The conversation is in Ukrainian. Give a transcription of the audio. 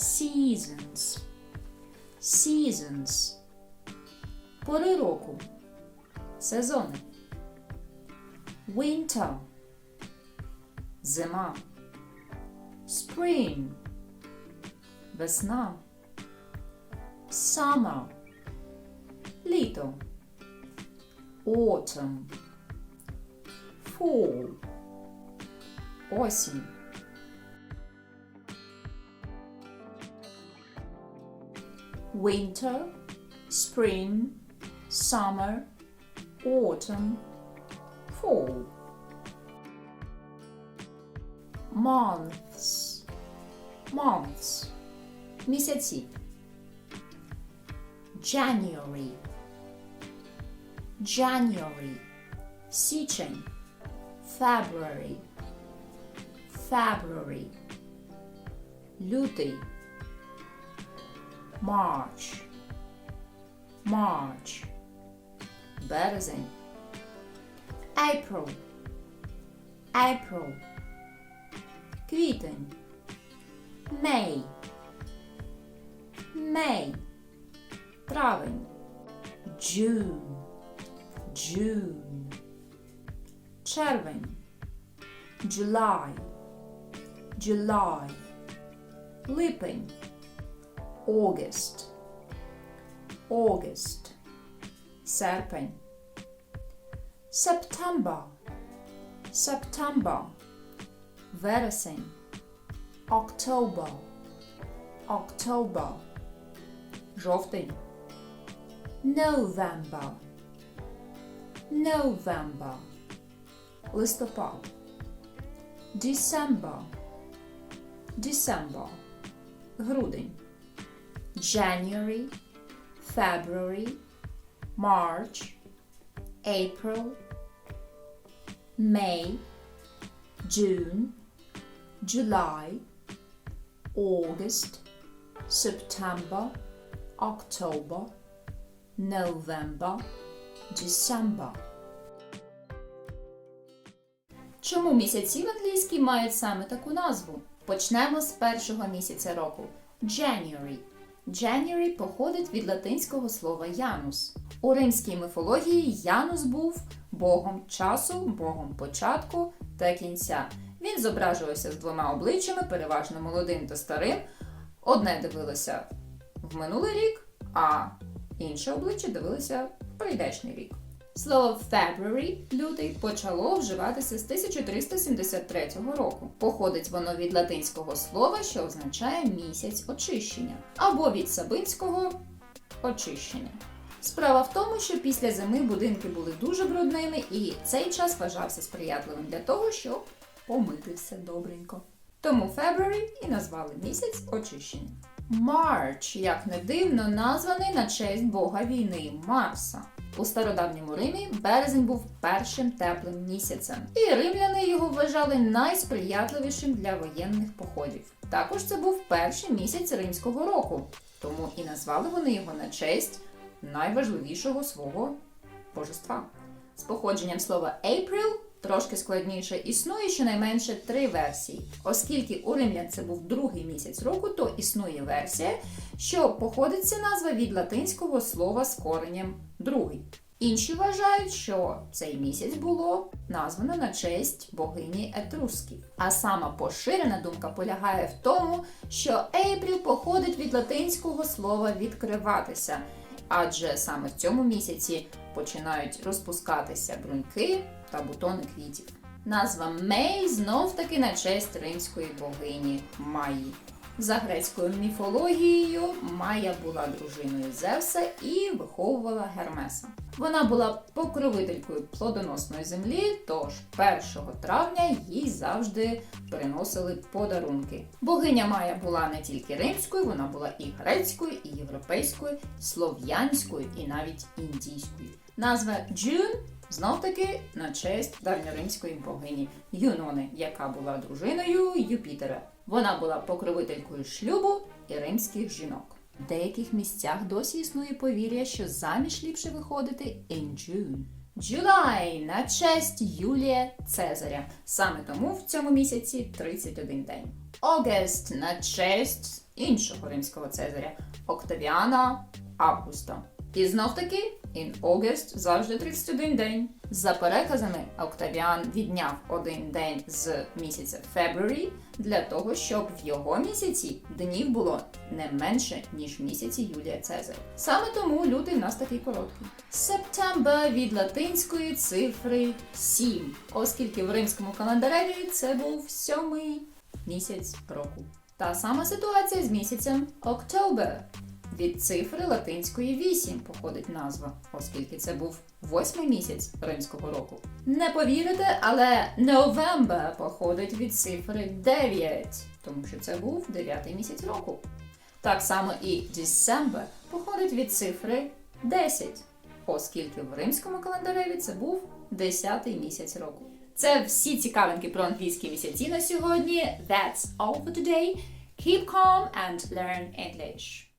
Seasons. Seasons. Пори року. Сезони. Winter. Зима. Spring. Весна. Summer. Літо. Autumn. Fall. Осінь. Winter, spring, summer, autumn, fall. Months. Months. Місяці. January. January. Січень. February. February. Лютий. March. March. Березень. April. April. Квітень. May. May. Травень. June. June. Червень. July. July. Липень. August. August. Серпень. September. September. Вересень. October. October. Жовтень. November. November. Листопад. December. December. Грудень. January, February, March, April, May, June, July, August, September, October, November, December. Чому місяці в англійській мають саме таку назву? Почнемо з першого місяця року January. January походить від латинського слова Янус. У римській міфології Янус був богом часу, богом початку та кінця. Він зображувався з двома обличчями, переважно молодим та старим. Одне дивилося в минулий рік, а інше обличчя дивилося в прийдешній рік. Слово February лютий почало вживатися з 1373 року. Походить воно від латинського слова, що означає місяць очищення, або від сабинського очищення. Справа в тому, що після зими будинки були дуже брудними, і цей час вважався сприятливим для того, щоб помити все добренько. Тому February і назвали місяць очищення. March, як не дивно, названий на честь бога війни Марса. У стародавньому Римі березень був першим теплим місяцем, і римляни його вважали найсприятливішим для воєнних походів. Також це був перший місяць римського року, тому і назвали вони його на честь найважливішого свого божества. З походженням слова April трошки складніше існує щонайменше три версії. Оскільки у римлян це був другий місяць року, то існує версія, що походить ця назва від латинського слова з коренням другий. Інші вважають, що цей місяць було названо на честь богині Етрусків. А сама поширена думка полягає в тому, що April походить від латинського слова відкриватися, адже саме в цьому місяці починають розпускатися бруньки та бутони квітів. Назва Мей знов таки на честь римської богині Маї. За грецькою міфологією Майя була дружиною Зевса і виховувала Гермеса. Вона була покровителькою плодоносної землі, тож 1 травня їй завжди приносили подарунки. Богиня Майя була не тільки римською, вона була і грецькою, і європейською, слов'янською, і навіть індійською. Назва Джун знов таки на честь давньоримської богині Юнони, яка була дружиною Юпітера. Вона була покровителькою шлюбу і римських жінок. В деяких місцях досі існує повір'я, що заміж ліпше виходити in June. July на честь Юлія Цезаря. Саме тому в цьому місяці 31 день. August на честь іншого римського цезаря Октавіана Августа. І знов таки, in August завжди 31 день. За переказами, Октавіан відняв один день з місяця February для того, щоб в його місяці днів було не менше, ніж в місяці Юлія Цезаря. Саме тому лютий в нас такий короткий. September від латинської цифри 7, оскільки в римському календареві це був сьомий місяць року. Та сама ситуація з місяцем October. Від цифри латинської 8 походить назва, оскільки це був восьмий місяць римського року. Не повірите, але November походить від цифри 9, тому що це був дев'ятий місяць року. Так само і December походить від цифри 10, оскільки в римському календареві це був 10 місяць року. Це всі цікавинки про англійські місяці на сьогодні. That's all for today. Keep calm and learn English.